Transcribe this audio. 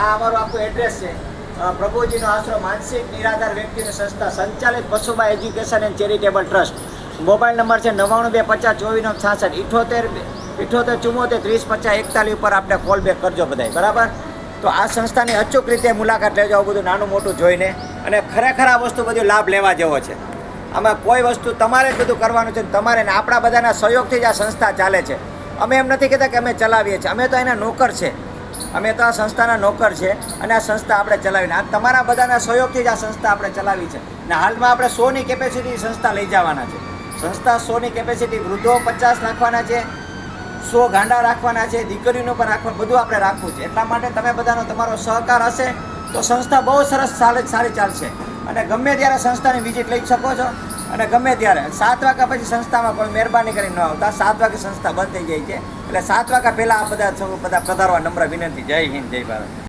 આ અમારું આખું એડ્રેસ છે. પ્રભુજીનો આશરો માનસિક નિરાધાર વ્યક્તિની સંસ્થા સંચાલિત Pashuba education and charitable trust. Mobile number છે નવ્વાણું બે પચાસ ચોવીસ છાસઠ ઇઠોતેર ઇઠોતેર ચુમ્મોતેર ત્રીસ પચાસ એકતાલીસ ઉપર આપણે કોલ બેક કરજો બધાય. બરાબર? તો આ સંસ્થાની અચૂક રીતે મુલાકાત લેજો આવું બધું નાનું મોટું જોઈને. અને ખરેખર આ વસ્તુ બધું લાભ લેવા જેવો છે. આમાં કોઈ વસ્તુ તમારે જ બધું કરવાનું છે તમારે ને આપણા બધાના સહયોગથી જ આ સંસ્થા ચાલે છે. અમે એમ નથી કહેતા કે અમે ચલાવીએ છીએ. અમે તો એના નોકર છે. અમે તો આ સંસ્થાના નોકર છે અને આ સંસ્થા આપણે ચલાવીને, આ તમારા બધાના સહયોગથી જ આ સંસ્થા આપણે ચલાવી છે. ને હાલમાં આપણે સોની કેપેસિટી સંસ્થા લઈ જવાના છે. સંસ્થા સોની કેપેસિટી વૃદ્ધો પચાસ રાખવાના છે, સો ગાંડા રાખવાના છે, દીકરીનું પણ રાખવાનું બધું આપણે રાખવું છે. એટલા માટે તમે બધાનો તમારો સહકાર હશે તો સંસ્થા બહુ સરસ સારી સારી ચાલશે. અને ગમે ત્યારે સંસ્થાની વિઝિટ લઈ શકો છો અને ગમે ત્યારે. સાત વાગ્યા પછી સંસ્થામાં કોઈ મહેરબાની કરી ન આવતા. સાત વાગે સંસ્થા બંધ થઈ જાય છે. એટલે સાત વાગ્યા પહેલાં આ બધા બધા પધારવા નમ્ર વિનંતી. જય હિન્દ, જય ભારત.